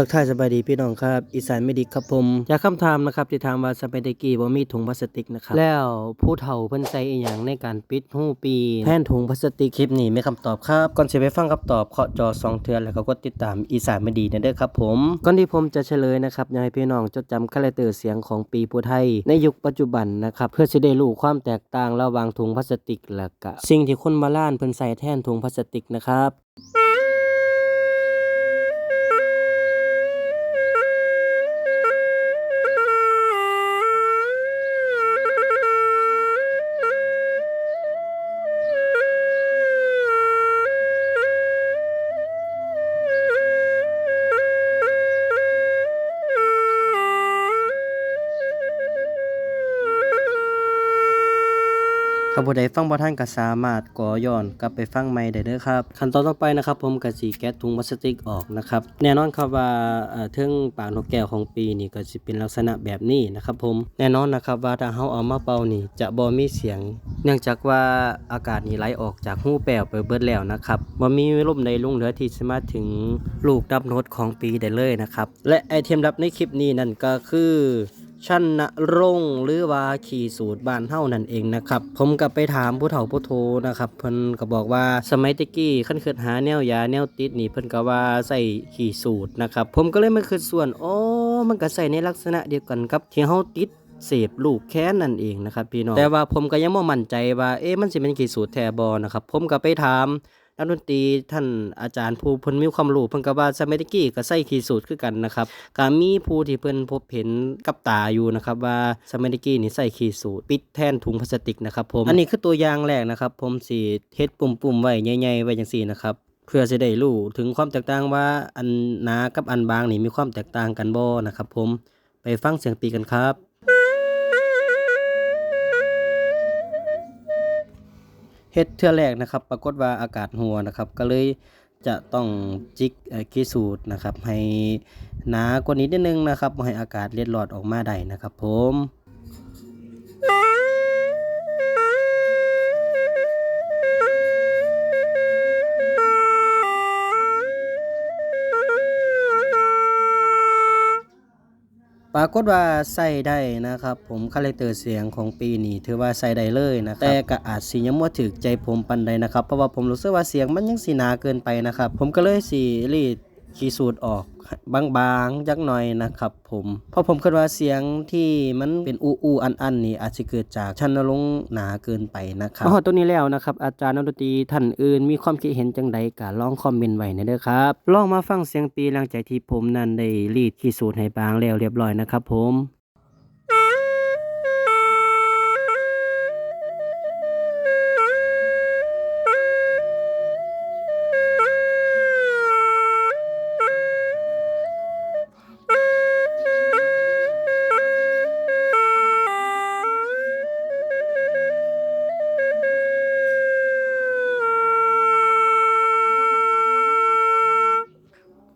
ทักทายสบายดีพี่น้องครับ อีสานไม่ดีครับผมจากคำถามนะครับที่ถามว่าสมัยตะกี้บ่มีถุงพลาสติกนะครับแล้วผู้เฒ่าเพิ่นใช้อีหยังในการปิดหูปีแทนถุงพลาสติกคลิปนี้มีคำตอบครับก่อนสิไปฟังคำตอบเคาะจอสองเทือนแล้วก็กดติดตามอีสานไม่ดีนะเด้อครับผมก่อนที่ผมจะเฉลยนะครับอยากให้พี่น้องจดจำคาแรคเตอร์เสียงของปีผู้ไทย ในยุคปัจจุบันนะครับเพื่อสิได้รู้ความแตกต่างระหว่างถุงพลาสติกและก็สิ่งที่คนโบราณเพิ่นใส่แทนถุงพลาสติกนะครับ ถ้าผู้ใดฟังบ่ทันก็สามารถก่อย้อนกลับไปฟังใหม่ได้เด้อครับ ขั้นตอนต่อไปนะครับ ผมก็สิแกะถุงพลาสติกออกนะครับ แน่นอนครับว่าเอ่อเทิงปากนกแก้วของปีนี่ก็สิเป็นลักษณะแบบนี้นะครับ ผม แน่นอนนะครับว่าถ้าเฮาเอามาเป่านี่ จะบ่มีเสียง เนื่องจากว่าอากาศนี่ไหลออกจากหูแป้วไปเบิดแล้วนะครับบ่มีลมใดลงเหลือที่สามารถถึงลูกดับโนดของปีได้เลยนะครับ และไอเทมลับในคลิปนี้นั่นก็คือ ชันนรงหรือว่าขี่สูตรบ้านเฮานั่นเองนะครับ ผมก็ไปถามผู้เฒ่าผู้โทนะครับเพิ่นก็บอกว่าสมัยตะกี้คันคิดหาแนวยาแนวติดนี่เพิ่นก็ว่าใส่ขี่สูตรนะครับ ผมก็เลยมาคิดส่วนโอ๋อมันก็ใส่ในลักษณะเดียวกันกับที่เฮาติดเสพลูกแค้นนั่นเองนะครับพี่น้องแต่ว่าผมก็ยังบ่มั่นใจว่าเอ๊ะมันสิเป็นกี่สูตรแท้บ่นะครับผมก็ไปถาม นักดนตรีท่านอาจารย์ผู้เพิ่นมีความรู้เพิ่นก็ว่าสมัยตะกี้ก็ใส่ขีสูตรคือกันนะครับก็มีผู้ที่เพิ่นพบเห็นกับตาอยู่นะครับว่าสมัยตะกี้นี่ใส่ขีสูตรปิดแทนถุงพลาสติกนะครับผมอันนี้คือตัวอย่างแรกนะครับ ผมสิเฮ็ดปุ่มๆไว้ใหญ่ๆไว้จังซี่นะครับเพื่อจะได้รู้ถึงความแตกต่างว่าอันหนากับอันบางนี่มีความแตกต่างกันบ่นะครับผมไปฟังเสียงตีกันครับ ฮ็ดเทื่อแรกนะครับ ปรากฏว่าอากาศหัวนะครับ ก็เลยจะต้องจิกคีสูตรนะครับ ให้หนากว่านี้นิดนึงนะครับบ่ให้อากาศเล็ดหลอดออกมาได้นะครับ ผม ปรากฏว่าใส่ได้นะครับ ผมคาแรคเตอร์เสียงของปีนี้ถือว่าใส่ได้เลยนะครับแต่ก็อาจสิยังบ่ถึกใจผมปันใดนะครับเพราะว่าผมรู้สึกว่าเสียงมันยังสีหนาเกินไปนะครับ ผมก็เลยสีรีด ขีดสูตรออกบางๆจักหน่อยนะครับผมเพราะผมคิดว่าเสียงที่มันเป็นอูอูอันอันๆนี่อาจจะเกิดจากชันนลงหนาเกินไปนะครับอ๋อตัวนี้แล้วนะครับ อาจารย์นรตีท่านอื่นมีความคิดเห็นจังใดก็ลองคอมเมนต์ไว้ในเด้อครับลองมาฟังเสียงตีหลังจากที่ผมนั้นได้รีดขีดสูตรให้บางแล้วเรียบร้อยนะครับผม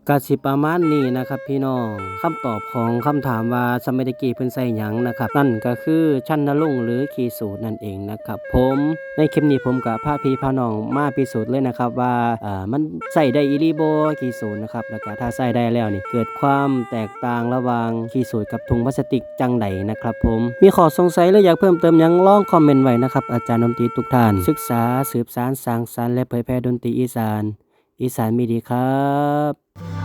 กสิประมาณนี้นะครับพี่น้องคำตอบของคำถามว่าสมัยตะกี้เพิ่นใส่หยังนะครับ นั่นก็คือชันนรงค์หรือขีสูตรนั่นเองนะครับ ผมในคลิปนี้ผมกับพาพี่พาน้องมาพิสูจน์เลยนะครับว่าอ่ามันใส่ได้อีหลีบ่ขีสูตรนะครับแล้วก็ถ้าใส่ได้แล้วนี่เกิดความแตกต่างระหว่างขีสูตรกับถุงพลาสติกจังใดนะครับ ผมมีข้อสงสัยหรืออยากเพิ่มเติมยังลองคอมเมนต์ไว้นะครับอาจารย์ดนตรีทุกท่านศึกษาสืบสานสร้างสรรค์และเผยแพร่ดนตรีอีสาน อีสานมีดีครับ